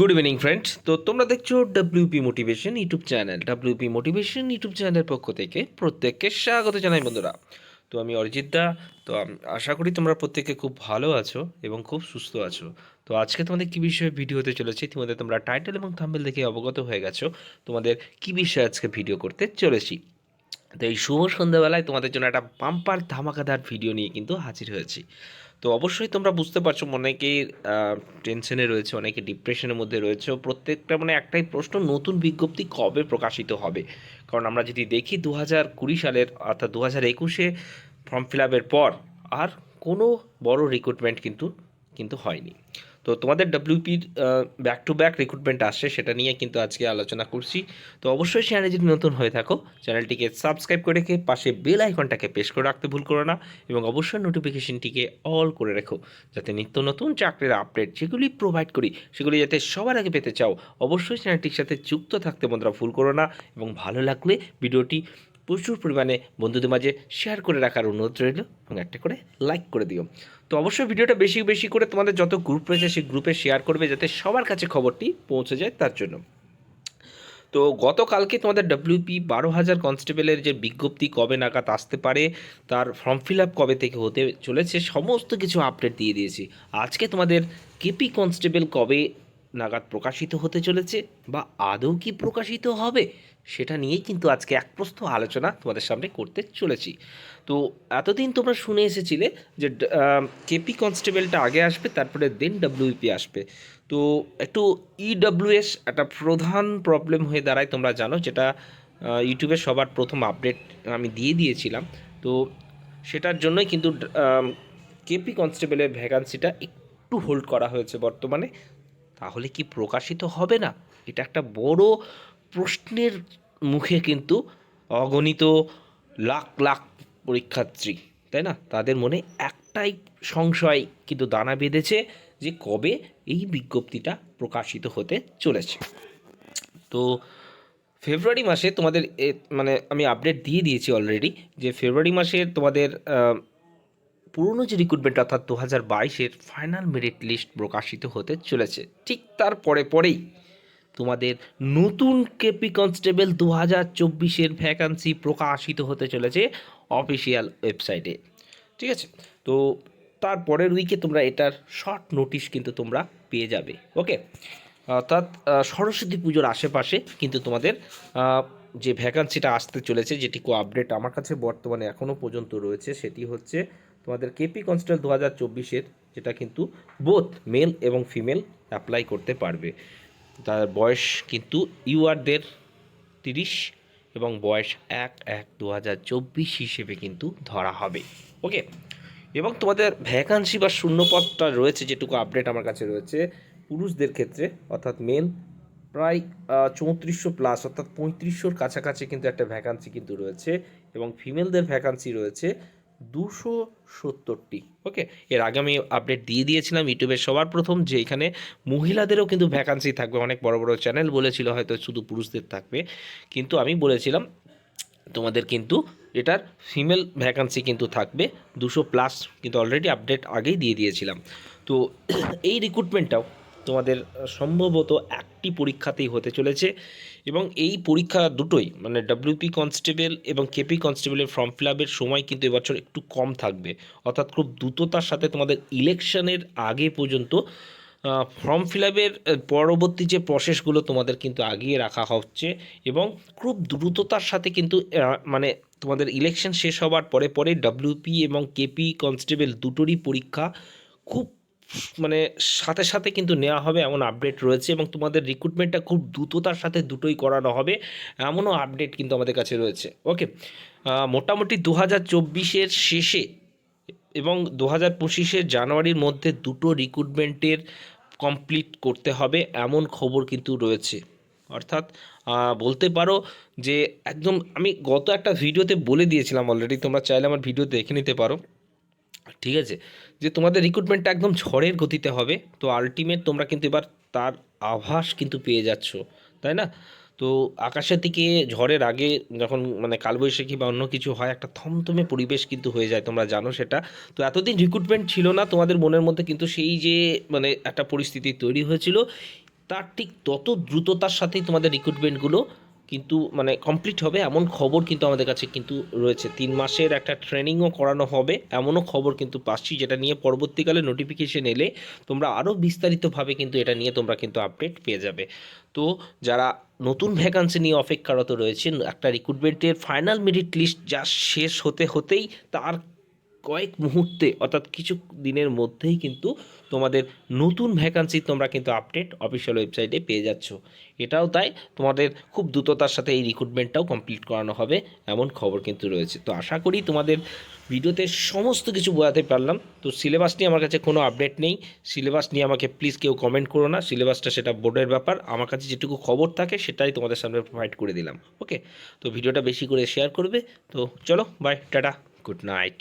Good evening friend তো তোমরা দেখছ WP motivation YouTube channel WP motivation YouTube চ্যানেলের পক্ষ থেকে প্রত্যেককে স্বাগত জানাই, বন্ধুরা। তো আমি অরিজিৎ দা, তো আশা করি তোমরা প্রত্যেকে খুব ভালো আছো এবং খুব সুস্থ আছো। তো আজকে তোমাদের কী বিষয়ে ভিডিও হতে চলেছে ইতিমধ্যে তোমরা টাইটেল এবং থাম্বেল দেখে অবগত হয়ে গেছো, তোমাদের কী বিষয়ে আজকে ভিডিও করতে চলেছি। তো এই শুভ সন্ধ্যাবেলায় তোমাদের জন্য একটা পাম্পার ধামাকাদার ভিডিও নিয়ে কিন্তু হাজির হয়েছি। তো অবশ্যই তোমরা বুঝতে পারছ অনেকেই টেনশনে রয়েছে, অনেকে ডিপ্রেশনের মধ্যে রয়েছে। প্রত্যেকটা মানে একটাই প্রশ্ন, নতুন বিজ্ঞপ্তি কবে প্রকাশিত হবে? কারণ আমরা যদি দেখি দু হাজার কুড়ি সালের অর্থাৎ দু হাজার একুশে ফর্ম ফিল আপের পর আর কোনো বড় রিক্রুটমেন্ট কিন্তু কিন্তু হয়নি। তো তোমাদের ডাব্লিউপির ব্যাক টু ব্যাক রিক্রুটমেন্ট আসছে, সেটা নিয়ে কিন্তু আজকে আলোচনা করছি। তো অবশ্যই চ্যানেলে যদি নতুন হয়ে থাকো, চ্যানেলটিকে সাবস্ক্রাইব করে রেখে পাশে বেল আইকনটাকে প্রেস করে রাখতে ভুল করো না এবং অবশ্যই নোটিফিকেশনটিকে অল করে রেখো, যাতে নিত্য নতুন চাকরির আপডেট যেগুলি প্রোভাইড করি, সেগুলি যাতে সবার আগে পেতে চাও, অবশ্যই চ্যানেলটির সাথে যুক্ত থাকতে বন্ধুরা ভুল করো না এবং ভালো লাগলে ভিডিওটি প্রচুর পরিমাণে বন্ধুদের মাঝে শেয়ার করে রাখার অনুরোধ রইল এবং একটা করে লাইক করে দিও। তো অবশ্যই ভিডিওটা বেশি বেশি করে তোমাদের যত গ্রুপ রয়েছে সেই গ্রুপে শেয়ার করবে যাতে সবার কাছে খবরটি পৌঁছে যায় তার জন্য। তো গতকালকে তোমাদের ডাব্লিউপি বারো হাজার কনস্টেবলের যে বিজ্ঞপ্তি কবে নাগাদ আসতে পারে, তার ফর্ম ফিল আপ কবে থেকে হতে চলেছে, সমস্ত কিছু আপডেট দিয়ে দিয়েছি। আজকে তোমাদের কেপি কনস্টেবল কবে নাগাদ প্রকাশিত হতে চলেছে বা আদৌ কি প্রকাশিত হবে সেটা নিয়েই কিন্তু আজকে এক প্রস্থ আলোচনা তোমাদের সামনে করতে চলেছি। তো এতদিন তোমরা শুনে এসেছিলে যে কেপি কনস্টেবলটা আগে আসবে, তারপরে দেন ডাব্লিউপি আসবে। তো একটু ইডব্লিউএস একটা প্রধান প্রবলেম হয়ে দাঁড়ায় তোমরা জানো, যেটা ইউটিউবে সবার প্রথম আপডেট আমি দিয়ে দিয়েছিলাম। তো সেটার জন্যই কিন্তু কেপি কনস্টেবলের ভ্যাকান্সিটা একটু হোল্ড করা হয়েছে বর্তমানে। তাহলে কি প্রকাশিত হবে না? এটা একটা বড় প্রশ্নের মুখে কিন্তু অগণিত লাখ লাখ পরীক্ষার্থী, তাই না? তাদের মনে একটাই সংশয় কিন্তু দানা বেঁধেছে যে কবে এই বিজ্ঞপ্তিটা প্রকাশিত হতে চলেছে। তো ফেব্রুয়ারি মাসে তোমাদের মানে আমি আপডেট দিয়ে দিয়েছি অলরেডি যে ফেব্রুয়ারি মাসে তোমাদের পুরনো যে রিক্রুটমেন্ট অর্থাৎ দু হাজার বাইশের ফাইনাল মেরিট লিস্ট প্রকাশিত হতে চলেছে, ঠিক তার পরে পরেই তোমাদের নতুন কেপি কনস্টেবল দু হাজার চব্বিশের ভ্যাকান্সি প্রকাশিত হতে চলেছে অফিসিয়াল ওয়েবসাইটে ঠিক আছে? তো তারপরের উইকে তোমরা এটার শর্ট নোটিশ কিন্তু তোমরা পেয়ে যাবে ওকে অর্থাৎ সরস্বতী পুজোর আশেপাশে কিন্তু তোমাদের যে ভ্যাকান্সিটা আসতে চলেছে যেটিকো আপডেট আমার কাছে বর্তমানে এখনও পর্যন্ত রয়েছে, সেটি হচ্ছে তোমাদের কেপি কনস্টেবল দু হাজার চব্বিশের, যেটা কিন্তু বোথ মেল এবং ফিমেল অ্যাপ্লাই করতে পারবে। তার বয়স কিন্তু ইউআরদের তিরিশ এবং বয়স এক এক দু হাজার চব্বিশ হিসেবে কিন্তু ধরা হবে। ওকে এবং তোমাদের ভ্যাকান্সি বা শূন্যপদটা রয়েছে, যেটুকু আপডেট আমার কাছে রয়েছে, পুরুষদের ক্ষেত্রে, অর্থাৎ মেল প্রায় চৌত্রিশশো প্লাস অর্থাৎ পঁয়ত্রিশশোর কাছাকাছি কিন্তু একটা ভ্যাকান্সি কিন্তু রয়েছে এবং ফিমেলদের ভ্যাকান্সি রয়েছে। দুশো সত্তরটি। ওকে এর আগে আমি আপডেট দিয়ে দিয়েছিলাম ইউটিউবে সবার প্রথম যে এখানে মহিলাদেরও কিন্তু ভ্যাকান্সি থাকবে। অনেক বড় বড় চ্যানেল বলেছিল হয়তো শুধু পুরুষদের থাকবে। কিন্তু আমি বলেছিলাম, তোমাদের কিন্তু এটার ফিমেল ভ্যাকান্সি কিন্তু থাকবে। দুশো প্লাস কিন্তু অলরেডি আপডেট আগেই দিয়ে দিয়েছিলাম। তো এই রিক্রুটমেন্টটাও তোমাদের সম্ভবত একটি পরীক্ষাতেই হতে চলেছে। এবং এই পরীক্ষা দুটোই মানে ডাব্লিউপি কনস্টেবল এবং কেপি কনস্টেবলের ফর্ম ফিল আপের সময় কিন্তু এবছর একটু কম থাকবে। অর্থাৎ খুব দ্রুততার সাথে তোমাদের ইলেকশনের আগে পর্যন্ত ফর্ম ফিল আপের পরবর্তী যে প্রসেসগুলো তোমাদের কিন্তু আগিয়ে রাখা হচ্ছে এবং খুব দ্রুততার সাথে কিন্তু মানে তোমাদের ইলেকশন শেষ হওয়ার পরে পরে ডাব্লিউপি এবং কেপি কনস্টেবল দুটোরই পরীক্ষা খুব মানে সাথে সাথে কিন্তু নেওয়া হবে এমন আপডেট রয়েছে এবং তোমাদের রিক্রুটমেন্টটা খুব দ্রুততার সাথে দুটোই করানো হবে, এমনও আপডেট কিন্তু আমাদের কাছে রয়েছে। ওকে মোটামুটি দু হাজার চব্বিশের শেষে এবং দু হাজার পঁচিশের জানুয়ারির মধ্যে দুটো রিক্রুটমেন্টের কমপ্লিট করতে হবে এমন খবর কিন্তু রয়েছে। অর্থাৎ বলতে পারো যে একদম আমি গত একটা ভিডিওতে বলে দিয়েছিলাম অলরেডি তোমরা চাইলে আমার ভিডিও দেখে নিতে পারো। ঠিক আছে? যে তোমাদের রিক্রুটমেন্টটা একদম ঝড়ের গতিতে হবে, তো আলটিমেট তোমরা কিন্তু এবার তার আভাস কিন্তু পেয়ে যাচ্ছ, তাই না? তো আকাশের দিকে ঝড়ের আগে যখন মানে কালবৈশাখী বা অন্য কিছু হয়, একটা থমথমে পরিবেশ কিন্তু হয়ে যায়, তোমরা জানো সেটা। তো এতদিন রিক্রুটমেন্ট ছিল না, তোমাদের মনের মধ্যে কিন্তু সেই যে মানে একটা পরিস্থিতি তৈরি হয়েছিল, তার ঠিক তত দ্রুততার সাথেই তোমাদের রিক্রুটমেন্টগুলো কিন্তু মানে কমপ্লিট হবে এমন খবর কিন্তু আমাদের কাছে কিন্তু রয়েছে। তিন মাসের একটা ট্রেনিংও করানো হবে এমনও খবর কিন্তু পাচ্ছি যেটা নিয়ে পরবর্তীকালে নোটিফিকেশন এলে তোমরা আরও বিস্তারিতভাবে কিন্তু এটা নিয়ে তোমরা কিন্তু আপডেট পেয়ে যাবে। তো যারা নতুন ভ্যাকান্সি নিয়ে অপেক্ষারত রয়েছেন, একটা রিক্রুটমেন্টের ফাইনাল মেরিট লিস্ট যা শেষ হতে হতেই তার কয়েক মুহূর্তে, অর্থাৎ কিছু দিনের মধ্যেই কিন্তু তোমাদের নতুন ভ্যাকান্সি তোমরা কিন্তু আপডেট অফিসিয়াল ওয়েবসাইটে পেয়ে যাচ্ছ। এটাও তাই, তোমাদের খুব দ্রুততার সাথে এই রিক্রুটমেন্টটাও কমপ্লিট করানো হবে, এমন খবর কিন্তু রয়েছে। তো আশা করি তোমাদের ভিডিওতে সমস্ত কিছু বোঝাতে পারলাম। তো সিলেবাস নিয়ে আমার কাছে কোনো আপডেট নেই। সিলেবাস নিয়ে আমাকে প্লিজ কেউ কমেন্ট করো না। সিলেবাসটা সেটা বোর্ডের ব্যাপার। আমার কাছে যেটুকু খবর থাকে, সেটাই তোমাদের সামনে প্রোভাইড করে দিলাম। ওকে তো ভিডিওটা বেশি করে শেয়ার করবে। তো চলো বাই টাটা গুড নাইট